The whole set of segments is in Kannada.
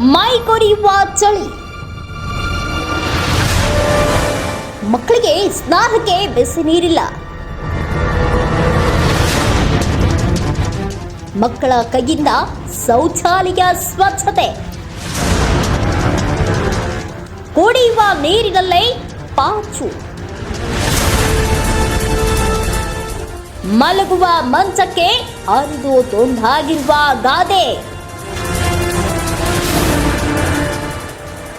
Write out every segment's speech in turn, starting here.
ಮೈ ಕೊರಿಯುವ ಚಳಿ. ಮಕ್ಕಳಿಗೆ ಸ್ನಾನಕ್ಕೆ ಬಿಸಿ ನೀರಿಲ್ಲ. ಮಕ್ಕಳ ಕೈಯಿಂದ ಶೌಚಾಲಯ ಸ್ವಚ್ಛತೆ. ಕುಡಿಯುವ ನೀರಿನಲ್ಲೇ ಪಾಚು. ಮಲಗುವ ಮಂಚಕ್ಕೆ ಅರಿದು ತುಂಡಾಗಿರುವ ಗಾದೆ.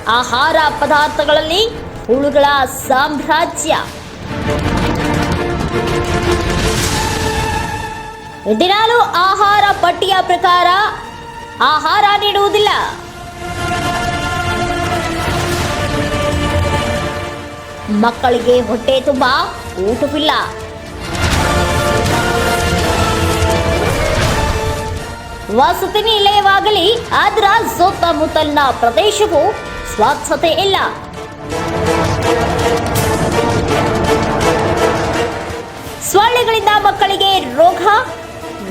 ಆಹಾರ ಪದಾರ್ಥಗಳಲ್ಲಿ ಹುಳುಗಳ ಸಾಮ್ರಾಜ್ಯ. ದಿನಾಲು ಆಹಾರ ಪಟ್ಟಿಯ ಪ್ರಕಾರ ಆಹಾರ ನೀಡುವುದಿಲ್ಲ. ಮಕ್ಕಳಿಗೆ ಹೊಟ್ಟೆ ತುಂಬ ಊಟವಿಲ್ಲ. ವಸತಿ ನಿಲಯವಾಗಲಿ ಅದರ ಸುತ್ತಮುತ್ತಲಿನ ಪ್ರದೇಶವು ಸ್ವಚ್ಛತೆ ಇಲ್ಲ. ಸೊಳ್ಳೆಗಳಿಂದ ಮಕ್ಕಳಿಗೆ ರೋಗ,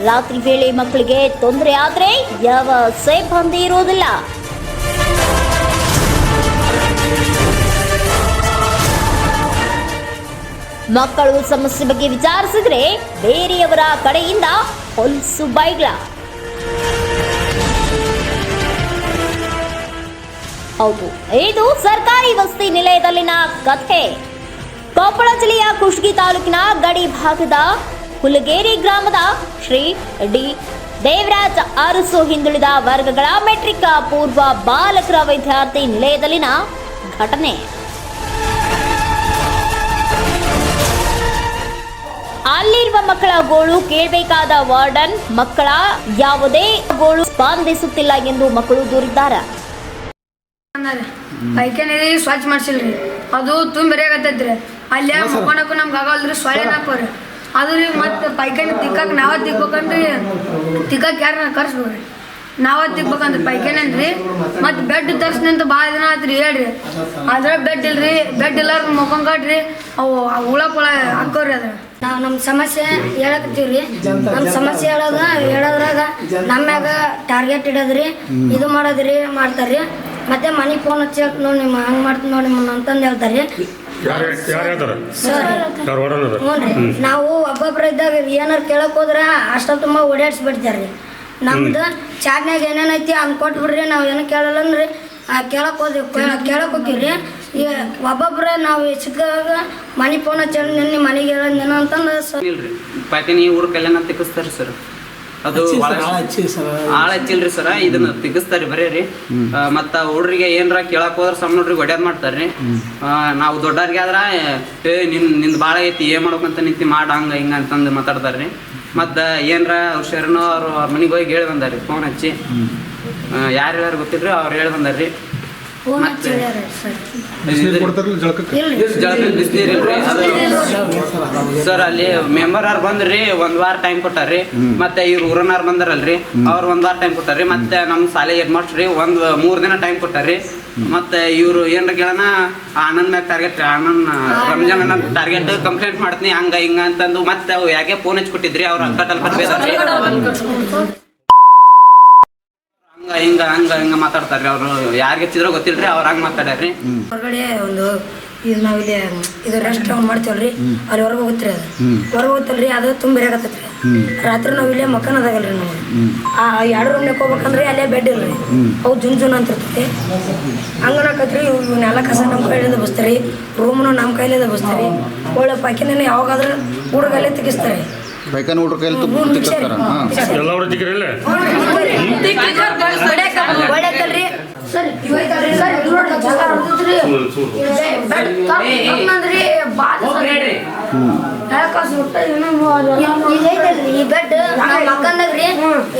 ರಾತ್ರಿ ವೇಳೆ ಮಕ್ಕಳಿಗೆ ತೊಂದರೆ ಆದರೆ ಯಾವ ಸಿಬ್ಬಂದಿ ಇರುವುದಿಲ್ಲ. ಮಕ್ಕಳು ಸಮಸ್ಯೆ ಬಗ್ಗೆ ವಿಚಾರಿಸಿದ್ರೆ ಬೇರೆಯವರ ಕಡೆಯಿಂದ ಹೊಲಸು ಬೈಗ್ಲ. ಹೌದು. ಇದು ಸರ್ಕಾರಿ ವಸತಿ ನಿಲಯದಲ್ಲಿನ ಕಥೆ. ಕೊಪ್ಪಳ ಜಿಲ್ಲೆಯ ಕುಷ್ಟಗಿ ತಾಲೂಕಿನ ಗಡಿ ಭಾಗದ ಹುಲಗೇರಿ ಗ್ರಾಮದ ಶ್ರೀ ಡಿ. ದೇವರಾಜ್ ಅರಸು ಹಿಂದುಳಿದ ವರ್ಗಗಳ ಮೆಟ್ರಿಕ್ ಪೂರ್ವ ಬಾಲಕರ ವಿದ್ಯಾರ್ಥಿ ನಿಲಯದಲ್ಲಿನ ಘಟನೆ. ಅಲ್ಲಿರುವ ಮಕ್ಕಳ ಗೋಳು ಕೇಳಬೇಕಾದ ವಾರ್ಡನ್ ಮಕ್ಕಳ ಯಾವುದೇ ಗೋಳು ಸ್ಪಂದಿಸುತ್ತಿಲ್ಲ ಎಂದು ಮಕ್ಕಳು ದೂರಿದ್ದಾರೆ. ಅಂದಾರೆ ಪೈಖಾನೆ ಸ್ವಚ್ಛ ಮಾಡ್ಸಿಲ್ರಿ. ಅದು ತುಂಬ ರೀ ಅಲ್ಲಿ ಮಕ್ಕೊಂಡಕ್ಕೂ ನಮ್ಗೆ ಆಗಲ್ರಿ ಸೊಳ್ಳೆ ನಾಪವ್ರಿ ಅದು ರೀ ಮತ್ತೆ ಪೈಖಾನೆ ತಿಕ್ಕಕ್ಕೆ ನಾವ ತಿಕ್ಬೇಕಂದ್ರಿ ತಿಕ್ಕಕ್ಕೆ ಯಾರನ್ನ ಕರ್ಸ್ಬೇಕ್ರಿ ನಾವ ತಿಕ್ಬೇಕಂದ್ರಿ ಪೈಕಾನಿ ಅಂದ್ರಿ ಮತ್ತೆ ಬೆಡ್ ತರ್ಸ್ನಿ ಅಂತ ಭಾಳ ದಿನ ಆತ್ರಿ ಹೇಳ್ರಿ. ಅದ್ರ ಬೆಡ್ ಇಲ್ರಿ ಬೆಡ್ ಇಲ್ಲ ಮುಖಂಗಡ್ರಿ ಅವು ಹುಳ ಪುಳ ಹಾಕೋರಿ ಅದ್ರ ನಾವು ನಮ್ಮ ಸಮಸ್ಯೆ ಹೇಳಕತ್ತೀವ್ರಿ. ನಮ್ಮ ಸಮಸ್ಯೆ ಹೇಳೋದ ಹೇಳೋದ್ರಾಗ ನಮ್ಮ್ಯಾಗ ಟಾರ್ಗೆಟ್ ಇಡೋದ್ರಿ ಇದು ಮಾಡೋದ್ರಿ ಮಾಡ್ತಾರ್ರಿ. ಮತ್ತೆ ಮನೆ ಫೋನ್ ಹಚ್ಚಿ ನೋಡಿ ನಿಮ್ಮ ಹಂಗೆ ಮಾಡ್ತೀನಿ ನೋಡಿ ನಿಮ್ಮ ಅಂತಂದು ಹೇಳ್ತಾರೆ ಯಾರು ಯಾರು ಹೇಳ್ತಾರ? ಸರ್ ಯಾರು ಹೊರನದ ಹ್ಞೂ ರೀ. ನಾವು ಒಬ್ಬೊಬ್ರ ಇದ್ದಾಗ ಏನಾರು ಕೇಳಕ್ ಹೋದ್ರೆ ಅಷ್ಟ ತುಂಬ ಓಡಾಡ್ಸ್ಬಿಡ್ತಾರ್ರಿ ನಮ್ದು ಚಾಟ್ನ್ಯಾಗ ಏನೇನೈತಿ ಅದ್ ಕೊಟ್ಬಿಡ್ರಿ ನಾವು ಏನು ಕೇಳಲ್ಲ ಅಂದ್ರೆ ಕೇಳಕ್ ಹೋದ್ವಿ ಕೇಳಕ್ ಹೋಗಿವ್ರಿ ಈ ಒಬ್ಬೊಬ್ರ ನಾವು ಚಿಕ್ಕದಾಗ ಮನೆ ಫೋನ್ ಹಚ್ಚಿ ನಿಮ್ಮ ಮನೆಗೆ ಹೇಳ ಅಂತಂದ್ರೆ ಸರ್. ಇಲ್ರಿ. ಪಾಕಿನಿ ಊರ ಕಲ್ಯಾಣ ತಿಕ್ಕಿಸ್ತಾರ ಸರ್. ಅದು ಆಳ ಹಚ್ಚಿಲ್ರಿ ಸರ ಇದನ್ನ ತಿಕ್ಕಿಸ್ತಾರಿ ಬರೀ ರೀ. ಮತ್ತ ಹುಡ್ರಿಗೆ ಏನ್ರ ಕೇಳಕ್ ಹೋದ್ರ ಸಮ್ ನೋಡ್ರಿ ಒಡ್ಯಾದ್ ಮಾಡ್ತಾರ್ರಿ. ನಾವು ದೊಡ್ಡವ್ರಿಗೆ ಆದ್ರ ಏ ನಿನ್ ನಿಂದ್ ಬಾಳ ಐತಿ ಏನ್ ಮಾಡ್ಬೇಕಂತ ನಿಂತಿ ಮಾಡ ಹಂಗ ಹಿಂಗ ಅಂತಂದು ಮಾತಾಡ್ತಾರ್ರಿ. ಮತ್ತ ಏನ್ರ ಅವ್ರ ಶರಣು ಅವ್ರ ಮನಿಗೆ ಹೋಗಿ ಹೇಳಿ ಬಂದಾರ್ರಿ ಫೋನ್ ಹಚ್ಚಿ. ಯಾರು ಯಾರು ಗೊತ್ತಿಲ್ರಿ ಅವ್ರು ಹೇಳಿ ಬಂದಾರ್ರಿ. ಸರ್. ಇಲ್ರಿ? ಜಳಕ ಬಿಸ್ನೀರಿಲ್ರಿ ಅದು ಸರ್ ಅಲ್ಲಿ ಮೆಂಬರ್ ಅವ್ರು ಬಂದ್ರಿ ಒಂದ್ ವಾರ ಟೈಮ್ ಕೊಟ್ಟಾರ್ರಿ. ಮತ್ತೆ ಇವ್ರು ಊರನಾರ್ ಬಂದಾರಲ್ರಿ. ಅವ್ರು ಒಂದ್ ವಾರ ಟೈಮ್ ಕೊಟ್ಟಾರ್ರಿ. ಮತ್ತೆ ನಮ್ ಶಾಲೆ ಹೆಡ್ ಮಾಸ್ಟ್ರಿ ಒಂದ್ ಮೂರ್ ದಿನ ಟೈಮ್ ಕೊಟ್ಟಾರ್ರಿ. ಮತ್ತೆ ಇವ್ರು ಏನ್ರ ಕೇಳನ ಆನಂದ್ ಮ್ಯಾಗ ಟಾರ್ಗೆಟ್ ಆನಂದ್ ರಂಜಾನ್ ಅನ್ನ ಟಾರ್ಗೆಟ್ ಕಂಪ್ಲೇಂಟ್ ಮಾಡ್ತೀನಿ. ಹಂಗ ಹಿಂಗ ಅಂತಂದು ಮತ್ತೆ ಅವ್ ಯಾಕೆ ಫೋನ್ ಹಚ್ಚಿ ಕೊಟ್ಟಿದ್ರಿ ಅವ್ರ ಅಂಕಟಲ್ ಬರ್ಬೇದ್ರಿ ಹಂಗ ಹಿಂಗ ಹಂಗ ಹಿಂಗ ಮಾತಾಡ್ತಾರ್ರಿ ಅವ್ರು. ಯಾರಿಗೆ ಹಚ್ಚಿದ್ರೋ ಗೊತ್ತಿಲ್ರಿ ಅವ್ರ ಹಂಗ ಮಾತಾಡ್ಯಾರ್ರಿ. ಹೊರಗಡೆ ಒಂದು ಇದು ನಾವಿಲ್ಲಿ ಇದು ರೆಸ್ಟ್ ರೌಂಡ್ ಮಾಡ್ತೀವಲ್ರಿ ಅಲ್ಲಿ ಹೊರಗೆ ಹೋಗುತ್ತೆ ಅದು. ಹೊರಗೆ ಹೋಗ್ತಲ್ರಿ ಅದು ತುಂಬ ಬೇರೆಆಗತ್ತೈತ್ರಿ ರಾತ್ರಿ ನಾವು ಇಲ್ಲೇ ಮಕ್ಕನದಾಗಲ್ರಿ ನಾವು. ಆ ಎರಡು ರೂಮ್ ಹೋಗ್ಬೇಕಂದ್ರೆ ಅಲ್ಲೇ ಬೆಡ್ ಇಲ್ರಿ. ಅವು ಜುನ್ ಜುನ್ ಅಂತ ಇರ್ತೈತಿ ಹಂಗನಕತ್ರಿ ಇವನ್ನೆಲ್ಲ ಕಸ ನಮ್ಮ ಕೈಲಿಂದ ಬಸ್ತಾರಿ. ರೂಮ್ನು ನಮ್ಮ ಕೈಲಿಂದ ಬಸ್ತಾರಿ. ಒಳ್ಳೆ ಪಾಕಿನ ಯಾವಾಗಾದ್ರೂ ಹುಡುಗಲ್ಲೇ ತೆಗಿಸ್ತಾರೆ. ಬೈಕನ್ ಹುಡ್ರ ಕೈಲಿ ತುಂಬ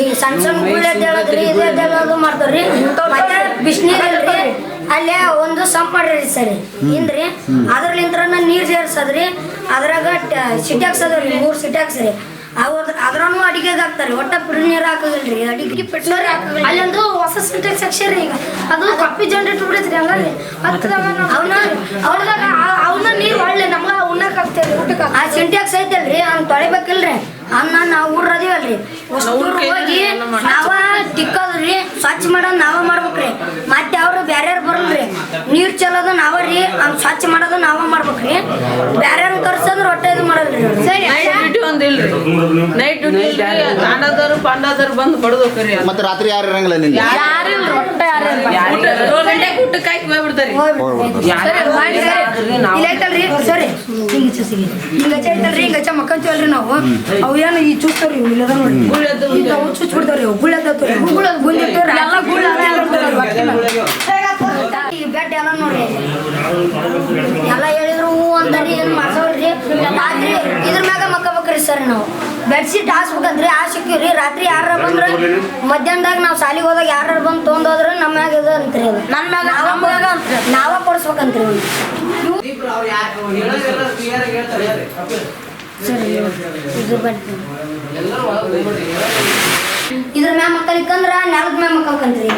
ಈ ಸಣ್ಣ ಸಣ್ಣ ಗುಳ್ಳೆ ಮಾಡ್ತಾರ್ರಿ. ಬಿಸಿನೀರ್ ಅಲ್ಲೇ ಒಂದು ಸಂಪ್ ಮಾಡ್ರಿ ಸರಿ. ಹಿಂದ್ರಿ. ಅದ್ರಲಿಂತ್ರ ನೀರ್ ಸೇರ್ಸದ್ರಿ. ಅದ್ರಾಗ ಸಿಟಿ ಹಾಕ್ಸದ್ರಿ ಮೂರು ಸಿಟಿ ಹಾಕ್ಸ್ರಿ. ಅವ್ರ ಅಡಿಗೆ ಅಡಿಗೆಗೆ ಹಾಕ್ತಾರೆ ಒಟ್ಟ ಪಿಡ್ ನೀರು ಹಾಕೋದಿಲ್ರಿ ಅಡಿಗೆ ಪೆಟ್ರೋಲ್ ಹಾಕೋದಿಲ್ಲ ಅಲ್ಲೊಂದು ಹೊಸ ಸಿಂಟೆಕ್ಸ್ ಹಾಕ್ಸ್ಯಾರಿ ಈಗ. ಅದು ಕಪ್ಪಿ ಜನರೇಟ್ ಬಿಡೈತ್ರಿ ಹಂಗಾರಿ ಅವನ ಅವ್ರದಾಗ ಅವನ ನೀರು ಒಳ್ಳೆ ನಮ್ಗ ಉಣ್ಣಕ್ ಹಾಕ್ತೇವ್ರಿ ಊಟಕ್ಕೆ ಆ ಸಿಂಟೆಕ್ಸ್ ಐತಲ್ರಿ ಅವ್ನ ತೊಳಿಬೇಕಿಲ್ರಿ. ಅನ್ನ ನಾವು ಊರ್ ಅಷ್ಟು ಹೋಗಿ ನಾವ ತಿಕ್ಕೋದ್ರಿ ಸ್ವಚ್ಛ ಮಾಡೋದ್ ನಾವ ಮಾಡ್ಬೇಕ್ರಿ. ನೀರ್ ಚೆಲ್ಲೋದು ನಾವ ರೀ ಅವ್ನ್ ಸ್ವಚ್ಛ ಮಾಡೋದು ನಾವ ಮಾಡ್ಬೇಕ್ರಿ. ಬ್ಯಾರೆ ನೈಟ್ ಡ್ಯೂಟಿ ತಾಂಡದವ್ರು ಪಾಂಡದವ್ರು ಬಂದು ಬಡದು ಕರಿ ಮತ್ತೆ ರಾತ್ರಿ ಯಾರು ಇರಂಗಿಲ್ಲ ನಿಂಗೆ ಏಳು ಗಂಟೆಗೆ ಊಟಕ್ಕೆ ಹಾಕಿ ಹೋಗ್ಬಿಡ್ತಾರಿ. ಮಾಡಿ ಸರಿ. ಹಿಂಗ ಚಸಿಗೆ ಹಿಂಗ ಹಿಂಗ ಮಕ್ಕಂತೀವಲ್ರಿ ನಾವು. ಅವು ಏನು ಈ ಚುಚ್ತಾವ್ರಿ ಇವು ಇಲ್ಲದ ನೋಡಿ ಇಂಥ ಅವು ಚುಚ್ ಬಿಡ್ತಾವ್ರಿ ಅವು. ಗುಳ್ಳ ಎದ್ದವ್ರಿ ಗುಳ್ಳ ಗುಂಡಿರ್ತಾವ್ರಿ ಎಲ್ಲ ಗುಳ್ಳ ಬೆಡ್ ಎಲ್ಲ ನೋಡ್ರಿ. ಎಲ್ಲ ಹೇಳಿದ್ರು ಹೂ ಏನು ರಾತ್ರಿ ಇದ್ರ ಮ್ಯಾಗ ಮಕ್ಕಬೇಕ್ರಿ ಸರ್ ನಾವು. ಬೆಡ್ಶೀಟ್ ಹಾಸ್ಬೇಕಂದ್ರಿ ಹಾಸಿಕ್ಕಿವ್ರಿ ರಾತ್ರಿ ಯಾರ ಬಂದ್ರ ಮಧ್ಯಾಹ್ನದಾಗ ನಾವು ಸಾಲಿಗೆ ಹೋದಾಗ ಯಾರು ಬಂದು ತೊಗೊಂಡೋದ್ರ ನಮ್ಮ ಮ್ಯಾಗ ಇದು ಅಂತ್ರಿ ಅದು. ನನ್ನ ಮ್ಯಾಗ ನಮ್ಮ ಮ್ಯಾಗ ಅಂತ್ರಿ ನಾವ ಕೊಡ್ಸ್ಬೇಕಂತ್ರಿ ಅವ್ನು. ಸರಿ ಇದು ಬೆಡ್ ಇದ್ರ ಮ್ಯಾಗ ಮಕ್ಕಳಿಕಂದ್ರ ನೆಲದ ಮ್ಯಾಗ ಮಕ್ಕಬೇಕಂತ್ರಿ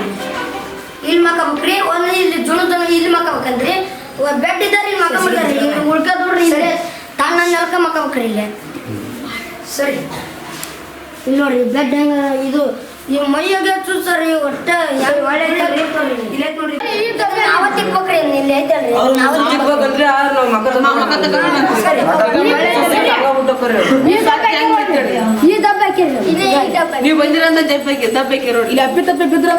ಇಲ್ಲಿ. ಮಕ್ಕಬೇಕ್ರಿ ಒಂದು ಇಲ್ಲಿ ಜುಣದ ಇಲ್ಲಿ ಮಕ್ಕಬೇಕಂತ್ರಿ. ಬೆಡ್ ಇದ್ದಾರೆ ಇಲ್ಲಿ ಮಕ್ಕಬೇಕ್ರಿ ಇಲ್ಲಿ ಉಳ್ಕದ್ ಇಲ್ಲೇ ಇಲ್ಲಿ. ತನ್ನ ನೆಲಕ ಮಕ್ಕಬೇಕ್ರಿ ಇಲ್ಲೇ. ಸರಿ. ಇಲ್ಲಿ ನೋಡ್ರಿ ಬೆಡ್ ಹೆಂಗ ಇದು ಈ ಮೈ ಚೂಸರಿ ಒಟ್ಟ ಯಾವ ಒಳ್ಳೆ ಇಲ್ಲೇ ನೋಡ್ರಿ. ನಾವ ತಿಕ್ಬೇಕ್ರಿ ಇಲ್ಲಿ ಐತಲ್ರಿ? ನಾವ ತಿಕ್ಬೇಕ್ರಿ. ಸರಿ ಈ ಮಕ್ಕ ಈ ದಬ್ಬ ನೀವ್ ಬಂದಿರಂತ ದಬ್ಬಕ್ಕೆ ದಬ್ಬಕ್ಕೆ ರೋಡ್ ಇಲ್ಲಿ ಅಪ್ಪಿ ತಪ್ಪಿ ಬಿದ್ರ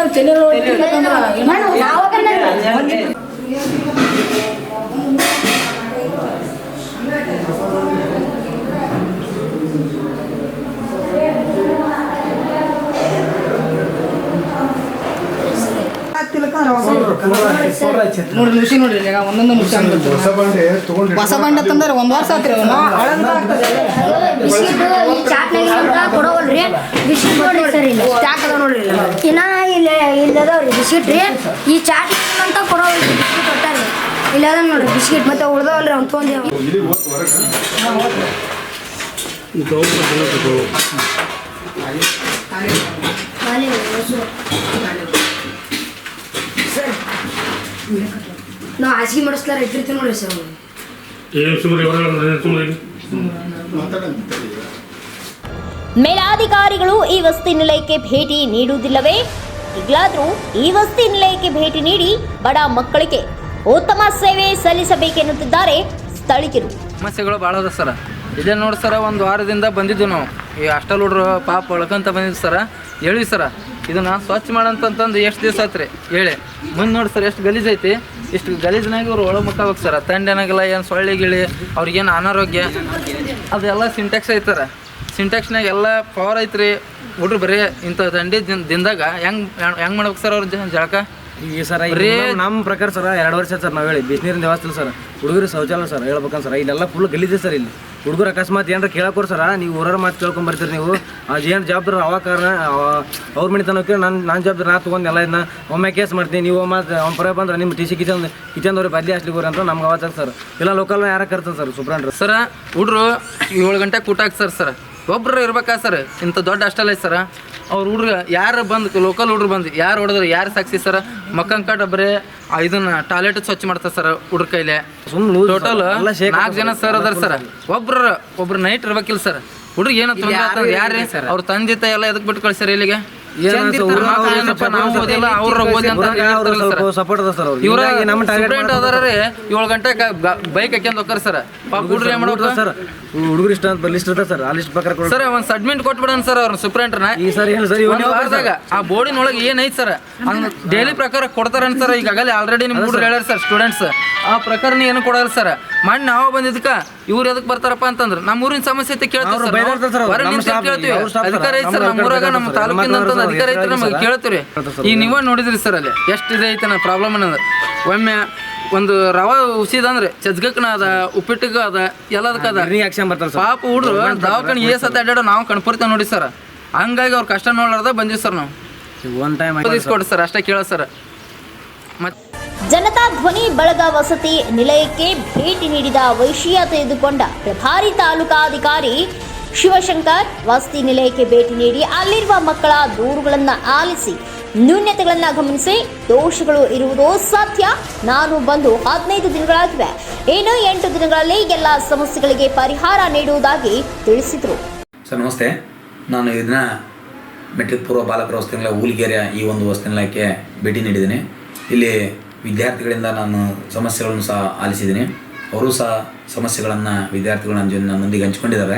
ನೋಡ್ರಿ ನಿಮಿಷ ನೋಡ್ರಿ ಈಗ ಒಂದೊಂದು ನುಸಿ ಹೊಸ ಬಂಡೆ ತಂದ್ರೆ ಒಂದ್ ವರ್ಷ ಆತ್ರಿ ಅವನು. ಬಿಸ್ಕಿಟ್ ಈ ಚಾಟ್ನಾಗ ಕೊಡೋವಲ್ರಿ? ಬಿಸ್ಕಿಟ್ ನೋಡ್ರಿ ಸರ್ ಇಲ್ಲಿ. ಚಾಕ್ ಅದ ನೋಡ್ರಿ ಇಲ್ಲಿ. ಇನ್ನ ಇಲ್ಲಿ ಇಲ್ಲಿ ಅದಾವ್ರಿ. ಬಿಸ್ಕಿಟ್ ರೀ ಈ ಚಾಟ್ ಅಂತ ಕೊಡೋವಲ್ರಿ. ಬಿಸ್ಕಿಟ್ ಕೊಟ್ಟಾರಿ. ಇಲ್ಲಿ ಅದ ನೋಡ್ರಿ. ಬಿಸ್ಕಿಟ್ ಮತ್ತೆ ಉಳ್ದವಲ್ರಿ ಅವ್ನು ತೊಗೊಂಡಿ ಹೊಸು. ನಾವು ಹಾಸಿಗೆ ಮಾಡಿಸ್ಲಾರ ಇಟ್ಟಿರ್ತೀನಿ ನೋಡ್ರಿ ಸರ್ ಅವ್ನು. ಏನು ಸುಮ್ಮನೆ ಹೊರಗಡೆ ಸುಮ್ಮನೆ ಮೇಲಾಧಿಕಾರಿಗಳು ಈ ವಸತಿ ನಿಲಯಕ್ಕೆ ಭೇಟಿ ನೀಡುವುದಿಲ್ಲವೇ? ಈಗಲಾದರೂ ಈ ವಸತಿ ನಿಲಯಕ್ಕೆ ಭೇಟಿ ನೀಡಿ ಬಡ ಮಕ್ಕಳಿಗೆ ಉತ್ತಮ ಸೇವೆ ಸಲ್ಲಿಸಬೇಕೆನ್ನುತ್ತಿದ್ದಾರೆ ಸ್ಥಳೀಯರು. ಸಮಸ್ಯೆಗಳು ಭಾಳ ಅದ ಸರ. ಇದೇ ನೋಡಿ ಸರ ಒಂದು ವಾರದಿಂದ ಬಂದಿದ್ದು ನಾವು. ಈ ಹಾಸ್ಟೆಲ್ ಹುಡ್ರು ಪಾಪ ಒಳ್ಕಂತ ಬಂದಿದ್ದು ಸರ. ಹೇಳಿ ಸರ, ಇದನ್ನು ಸ್ವಚ್ಛ ಮಾಡಂತಂತಂದು ಎಷ್ಟು ದಿವಸ ಆತ್ರಿ? ಹೇಳಿ. ಮುಂದೆ ನೋಡಿ ಸರ್, ಎಷ್ಟು ಗಲೀಜ್ ಐತಿ. ಇಷ್ಟು ಗಲೀಜ್ನಾಗ ಅವ್ರು ಒಳ ಸರ್. ತಂಡೇನಾಗಲ್ಲ, ಏನು ಸೊಳ್ಳೆ ಗಿಳಿ ಅವ್ರಿಗೇನು ಅನಾರೋಗ್ಯ. ಅದೆಲ್ಲ ಸಿಂಟೆಕ್ಸ್ ಐತಾರ ಸಿಂಟ್ಯಾಕ್ಸ್ನಾಗ ಎಲ್ಲ ಪವರ್ ಐತ್ರಿ. ಹುಡ್ರು ಬರೀ ಇಂಥ ದಂಡಿ ದಿನ ದಿನದಾಗ ಹೆಂಗೆ ಹೆಂಗೆ ಮಾಡ್ಬೇಕು ಸರ್ ಅವ್ರ ಜಳಕ? ಈ ಸರ ನಮ್ಮ- ಪ್ರಕಾರ ಸರ್ ಎರಡು ವರ್ಷ ಸರ್ ನಾವು ಹೇಳಿ. ಬಿಸಿನೀರಿನ ವ್ಯವಸ್ಥೆ ಸರ್. ಹುಡುಗರು ಶೌಚಾಲಯ ಸರ್. ಹೇಳ್ಬೇಕಂತ ಸರ್. ಇಲ್ಲೆಲ್ಲ ಫುಲ್ ಗಲೀಜೆ ಸರ್ ಇಲ್ಲಿ. ಹುಡುಗರು ಅಕಸ್ಮಾತ್ ಏನಾರ ಕೇಳಕೋರ್ ಸರ ನೀವು ಊರವ್ರ ಮಾತು ಕೇಳ್ಕೊಂಡ್ ಬರ್ತೀರಿ ನೀವು. ಅದು ಏನು ಜವಾಬ್ದಾರಿ ಅವ ಕಾರಣ ಅವ್ರ ಮನೆ ತನಕ ನಾನು ನಾನು ಜವಾಬ್ದಾರಿ ನಾ ತೊಗೊಂಡು ಎಲ್ಲ ಇದನ್ನ ಒಮ್ಮೆ ಕೇಸ್ ಮಾಡ್ತೀನಿ. ನೀವು ಮತ್ತೆ ಅವ್ನ ಪರ ಬಂದ್ರೆ ನಿಮ್ಮ ಟಿ ಸಿ ಕಿಚನ್ ಕಿಚನ್ದವ್ರಿಗೆ ಬದ್ಲಿ ಹಾಸ್ಲಿಕ್ಕೆ ಅಂತ ನಮ್ಗೆ ಅವಾಗ ಸರ್. ಇಲ್ಲ ಲೋಕಲ್ ಯಾರ ಕರ್ತಾರೆ ಸರ್ ಸುಬ್ರಾಂಡ್ರ ಸರ ಹುಡ್ರು ಏಳು ಗಂಟೆ ಕೂಟ ಸರ್ ಸರ್. ಒಬ್ರು ಇರ್ಬೇಕಾ ಸರ್? ಇಂಥ ದೊಡ್ಡ ಅಷ್ಟಲ್ಲ ಸರ್ ಸರ ಅವ್ರ ಹುಡುಗ ಯಾರು ಬಂದು ಲೋಕಲ್ ಹುಡ್ರು ಬಂದು ಯಾರು ಹೊಡೆದ್ರು ಯಾರು ಸಾಕ್ಷಿ ಸರ್? ಮಕ್ಕನ್ ಕಟ್ಟ ಬರೀ ಇದನ್ನ ಟಾಯ್ಲೆಟ್ ಸ್ವಚ್ಛ ಮಾಡ್ತಾರೆ ಸರ್ ಹುಡ್ರ ಕೈಲೆ. ಸುಮ್ಮನೆ ಟೋಟಲ್ ನಾಲ್ಕು ಜನ ಸರ್ ಅದಾರ ಸರ್. ಒಬ್ರು ಒಬ್ರು ನೈಟ್ ಇರ್ಬೇಕಿಲ್ಲ ಸರ್. ಹುಡುಗ ಏನೋ ತೊಂದರೆ ಯಾರು ಸರ್. ಅವ್ರ ತಂದೆ ತಾಯಿ ಎಲ್ಲ ಎದಕ್ ಬಿಟ್ಟು ಕಳ್ಸ್ಯಾರ ಇಲ್ಲಿಗೆ? ಗಂಟೆಗೆ ಬೈಕ್ ಹಾಕ್ಯಂಡ್ ಹೋಗ್ತಾರ ಸರ್. ಪಾಪ ಏನ್ ಸರ್ ಹುಡುಗರು ಇಷ್ಟ ಅಂತ ಲಿಸ್ಟ್ ಸರ್. ಆ ಲಿಸ್ಟ್ ಪ್ರಕಾರ ಸರ್ ಒಂದ್ ಸಬ್ಮಿಟ್ ಕೊಟ್ಬಿಡೋಣ ಸರ್ ಅವ್ರ ಸುಪ್ರೆಂಟ್ರನ ಈ ಸರ್ ಏನು ಆ ಬೋರ್ಡಿನ ಒಳಗೆ ಏನೈತ್ ಸರ್? ಡೈಲಿ ಪ್ರಕಾರ ಕೊಡ್ತಾರ ಸರ್? ಈಗಾಗಲೇ ಆಲ್ರೆಡಿ ನಿಮ್ಮ ಹುಡುಗರು ಹೇಳ್ಯಾರ ಸರ್ ಸ್ಟೂಡೆಂಟ್ಸ್ ಆ ಪ್ರಕಾರ ಏನು ಕೊಡಲ್ಲ ಸರ್? ಮಾಡಿ ನಾವು ಬಂದಿದ್ಕ ಇವ್ರು ಎದಕ್ ಬರ್ತಾರಪ್ಪ ಅಂತಂದ್ರ ನಮ್ಮ ಊರಿನ ಸಮಸ್ಯೆ ಐತೆ staff- ಕೇಳ್ತೀವಿ. ಅಧಿಕಾರ ಐತೆ ಸರ್ ನಮ್ಮ ಊರಾಗ ನಮ್ಮ ತಾಲೂಕಿನ ಅಧಿಕಾರ ಐತೆ ನಮಗೆ. ಕೇಳ್ತೀವಿ. ಈ ನೀವ ನೋಡಿದ್ರಿ ಸರ್ ಅಲ್ಲಿ? ಎಷ್ಟು ಇದೆ ಐತೆ ಪ್ರಾಬ್ಲಮ್ ಅನ್ನೋದು. ಒಮ್ಮೆ ಒಂದು ರವ ಉಸಿದಂದ್ರೆ ಚಜ್ಗಕ್ನ ಅದ ಉಪ್ಪಿಟ್ಟಿಗೂ ಅದ ಎಲ್ಲದಕ್ಕ ಅದ. ಪಾಪ ಹುಡ್ರು ದವಾಖಾನೆ ಏ ಸತ್ತ ಅಡ್ಡಾಡೋ ನಾವು ಕಣ್ಪುರ್ತ ನೋಡಿ ಸರ್. ಹಂಗಾಗಿ ಅವ್ರ ಕಷ್ಟ ನೋಡ್ಲಾರ್ದ ಬಂದಿವಿ ಸರ್ ನಾವು. ಒನ್ ಟೈಮ್ ಕೊಡಿ ಸರ್ ಅಷ್ಟೇ ಕೇಳೋ ಸರ್. ಜನತಾ ಧ್ವನಿ ಬಳಗ ವಸತಿ ನಿಲಯಕ್ಕೆ ಭೇಟಿ ನೀಡಿದ ವೈಶ್ಯ ತೆಗೆದುಕೊಂಡ ಪ್ರಭಾರಿ ತಾಲೂಕಾಧಿಕಾರಿ ಶಿವಶಂಕರ್, ವಸತಿ ನಿಲಯಕ್ಕೆ ಭೇಟಿ ನೀಡಿ ಅಲ್ಲಿರುವ ಮಕ್ಕಳ ದೂರುಗಳನ್ನು ಆಲಿಸಿ ನ್ಯೂನ್ಯತೆಗಳನ್ನ ಗಮನಿಸಿ, ದೋಷಗಳು ಇರುವುದು ಸತ್ಯ ನಾನು ಬಂದು ಹದಿನೈದು ದಿನಗಳಾಗಿವೆ. ಇನ್ನು ಎಂಟು ದಿನಗಳಲ್ಲಿ ಎಲ್ಲ ಸಮಸ್ಯೆಗಳಿಗೆ ಪರಿಹಾರ ನೀಡುವುದಾಗಿ ತಿಳಿಸಿದರು. ಸರ್, ನಮಸ್ತೆ. ನಾನು ಇದನ್ನ ಮೆಟ್ರಿಕ್ ಪೂರ್ವ ಬಾಲಕರ ವಸತಿ ನಿಲಯ ಈ ಒಂದು ವಸತಿ ನಿಲಯಕ್ಕೆ ಭೇಟಿ ನೀಡಿದ್ದೀನಿ. ಇಲ್ಲಿ ವಿದ್ಯಾರ್ಥಿಗಳಿಂದ ನಾನು ಸಮಸ್ಯೆಗಳನ್ನು ಸಹ ಆಲಿಸಿದ್ದೀನಿ. ಅವರು ಸಹ ಸಮಸ್ಯೆಗಳನ್ನು ವಿದ್ಯಾರ್ಥಿಗಳು ನನ್ನ ಜೊತೆ ನನ್ನೊಂದಿಗೆ ಹಂಚ್ಕೊಂಡಿದ್ದಾರೆ.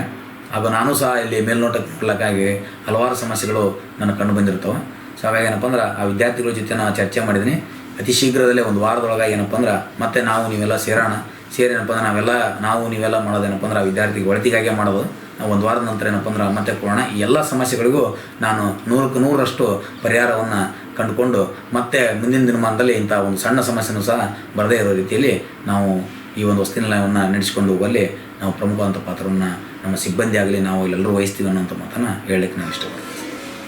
ಹಾಗೂ ನಾನು ಸಹ ಇಲ್ಲಿ ಮೇಲ್ನೋಟಕ್ಕೆ ಕೊಡಲಿಕ್ಕಾಗಿ ಹಲವಾರು ಸಮಸ್ಯೆಗಳು ನನ್ನ ಕಂಡು ಬಂದಿರ್ತವೆ ಸೊ, ಹಾಗಾಗಿ ಏನಪ್ಪ ಅಂದ್ರೆ ಆ ವಿದ್ಯಾರ್ಥಿಗಳ ಜೊತೆ ನಾನು ಚರ್ಚೆ ಮಾಡಿದ್ದೀನಿ. ಅತಿ ಶೀಘ್ರದಲ್ಲೇ ಒಂದು ವಾರದೊಳಗಾಗಿ ಏನಪ್ಪ ಅಂದ್ರೆ ಮತ್ತೆ ನಾವು ನೀವೆಲ್ಲ ಸೇರೋಣ. ಸೇರಿ ಏನಪ್ಪ ಅಂದ್ರೆ ನಾವೆಲ್ಲ ನಾವು ನೀವೆಲ್ಲ ಮಾಡೋದೇನಪ್ಪ ಅಂದ್ರೆ ಆ ವಿದ್ಯಾರ್ಥಿಗೆ ಒಳತಿಗಾಗೆ ಮಾಡೋದು. ನಾವು ಒಂದು ವಾರದ ನಂತರ ಏನಪ್ಪ ಅಂದ್ರೆ ಮತ್ತೆ ಕೊಡೋಣ. ಎಲ್ಲ ಸಮಸ್ಯೆಗಳಿಗೂ ನಾನು ನೂರಕ್ಕೆ ನೂರರಷ್ಟು ಪರಿಹಾರವನ್ನು ಕಂಡುಕೊಂಡು ಮತ್ತೆ ಮುಂದಿನ ದಿನಮಾನದಲ್ಲಿ ಇಂಥ ಒಂದು ಸಣ್ಣ ಸಮಸ್ಯೆನೂ ಸಹ ಬರದೇ ಇರೋ ರೀತಿಯಲ್ಲಿ ನಾವು ಈ ಒಂದು ವಸ್ತುನಿಲಯವನ್ನು ನಡೆಸಿಕೊಂಡು ಹೋಗುವಲ್ಲಿ ನಾವು ಪ್ರಮುಖವಾದಂಥ ಪಾತ್ರವನ್ನು ನಮ್ಮ ಸಿಬ್ಬಂದಿ ಆಗಲಿ ನಾವು ಇಲ್ಲೆಲ್ಲರೂ ವಹಿಸ್ತೀವಿ ಅನ್ನೋಂಥ ಮಾತನ್ನು ಹೇಳಲಿಕ್ಕೆ ನಾನು ಇಷ್ಟಪಡ್ತೀನಿ